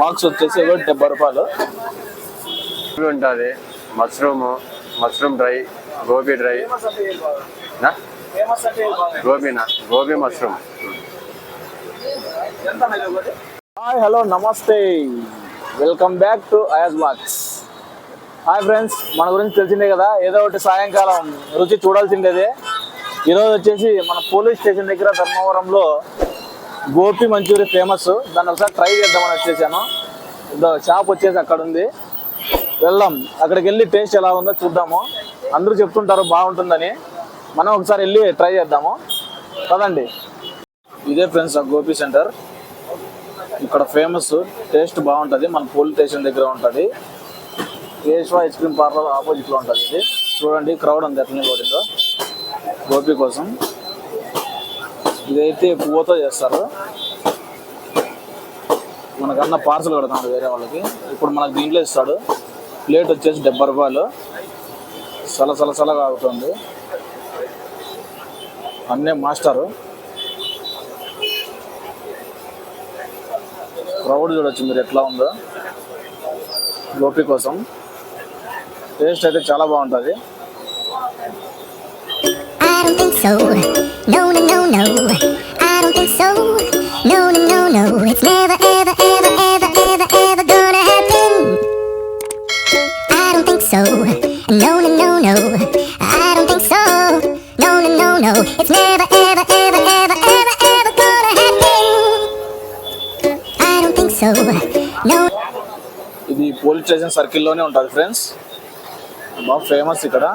Box వచ్చేసి ఒకటి డెబ్బై రూపాయలు. ఉంటుంది mushroom mushroom dry gobi dry. నా? గోబీనా? గోబీ మష్రూమ్. హాయ్ హలో నమస్తే. Welcome back to Ayaz box. Hi friends. మన గురించి తెలిసిందే కదా ఏదో ఒకటి సాయంకాలం రుచి చూడాల్సిందేదే. ఈరోజు వచ్చేసి మన పోలీస్ స్టేషన్ దగ్గర ధర్మవరంలో గోపి మంచూరి ఫేమస్. దాన్ని ఒకసారి ట్రై చేద్దామని వచ్చేసాను. షాప్ వచ్చేసి అక్కడ ఉంది. వెళ్దాం. అక్కడికి వెళ్ళి టేస్ట్ ఎలా ఉందో చూద్దాము. అందరూ చెప్తుంటారు బాగుంటుందని. మనం ఒకసారి వెళ్ళి ట్రై చేద్దాము. కదండి ఇదే ఫ్రెండ్స్ ఆ గోపి సెంటర్ ఇక్కడ ఫేమస్ టేస్ట్ బాగుంటుంది. మన పోలీస్ స్టేషన్ దగ్గర ఉంటుంది. కేశవ ఐస్ క్రీమ్ పార్లర్ ఆపోజిట్లో ఉంటుంది ఇది. చూడండి క్రౌడ్ ఉంది ఎట్లనే నిలబడిందో. గోపి కోసం. ఇదైతే పువ్వుతో చేస్తారు. మనకన్నా పార్సల్ కడతాడు వేరే వాళ్ళకి. ఇప్పుడు మనకు దీంట్లో ఇస్తాడు. ప్లేట్ వచ్చేసి డెబ్బై రూపాయలు. సల సల సలగా అవుతుంది. అన్నే మాస్టరు. క్రౌడ్ చూడొచ్చు మీరు ఎట్లా ఉందో. గోపి కోసం. టేస్ట్ అయితే చాలా బాగుంటుంది. I don't think so. No, no, no, no. I don't think so. No, no, no, no. It's never, ever, ever, ever, ever, ever gonna happen. I don't think so. No, no, no, no. I don't think so. No, no, no, no. It's never, ever, ever, ever, ever, ever gonna happen. I don't think so. No. ఇది police station సర్కిల్లోనే ఉంటుంది friends బాగా famous ఇక్కడ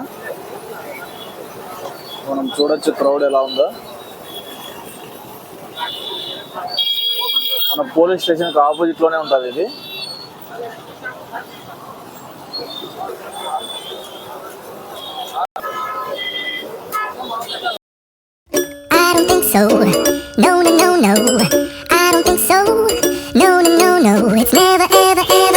మనం చూడొచ్చు crowd ఎలా ఉందో మన పోలీస్ స్టేషన్కి ఆపోజిట్లోనే ఉంటుంది ఇది so. No, no, no, no. I don't think so. No, no, no, no. It's never, ever, ever,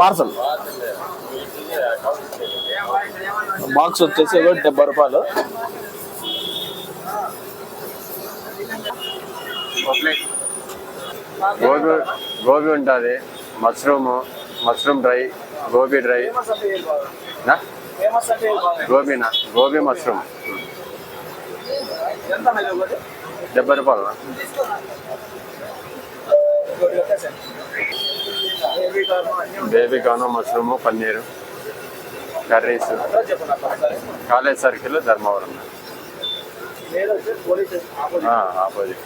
parcel. Box వచ్చేసి ఒకటి డెబ్బై రూపాయలు. గోబీ గోబీ ఉంటుంది. Mushroom mushroom dry gobi dry. నా? గోబీనా? గోబీ మష్రూమ్. డెబ్బై రూపాయలు. Baby mushroom mushroom paneer curries. College circle Dharmavaram. Opposite.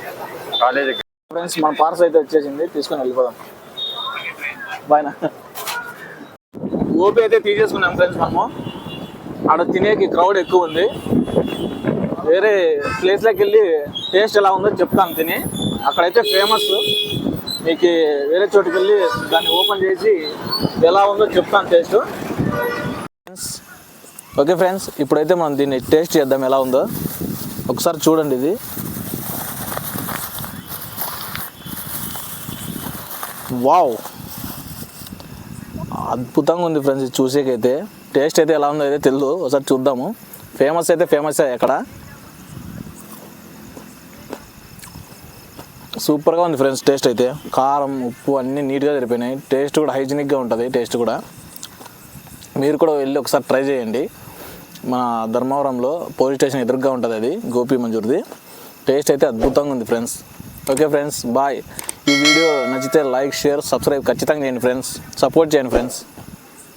College friends మన పార్సల్ అయితే వచ్చేసింది. తీసుకొని వెళ్ళిపోదాం. బాయ్నా ఓపీ అయితే తీసేసుకున్నాం ఫ్రెండ్స్ మనము. ఆడ తినేకి క్రౌడ్ ఎక్కువ ఉంది. వేరే ప్లేస్లోకి వెళ్ళి టేస్ట్ ఎలా ఉందో చెప్తాను తిని. అక్కడైతే ఫేమస్ మీకు వేరే చోటుకి వెళ్ళి దాన్ని ఓపెన్ చేసి ఎలా ఉందో చెప్తాను టేస్ట్. ఓకే ఫ్రెండ్స్ ఇప్పుడైతే మనం దీన్ని టేస్ట్ చేద్దాం ఎలా ఉందో. ఒకసారి చూడండి ఇది. వావ్ అద్భుతంగా ఉంది ఫ్రెండ్స్ ఇది చూసేకైతే. టేస్ట్ అయితే ఎలా ఉందో అయితే తెలియదు ఒకసారి చూద్దాము. ఫేమస్ అయితే ఫేమస్ ఎక్కడ సూపర్గా ఉంది ఫ్రెండ్స్ టేస్ట్ అయితే. కారం ఉప్పు అన్నీ నీట్గా సరిపోయినాయి. టేస్ట్ కూడా హైజీనిక్గా ఉంటుంది టేస్ట్ కూడా. మీరు కూడా వెళ్ళి ఒకసారి ట్రై చేయండి. మన ధర్మవరంలో పోలీస్ స్టేషన్ ఎదురుగా ఉంటుంది అది గోపి మంజూర్ది. టేస్ట్ అయితే అద్భుతంగా ఉంది ఫ్రెండ్స్. Okay friends bye. ఈ వీడియో నచ్చితే లైక్ షేర్ సబ్స్క్రైబ్ ఖచ్చితంగా చేయండి ఫ్రెండ్స్. సపోర్ట్ చేయండి ఫ్రెండ్స్.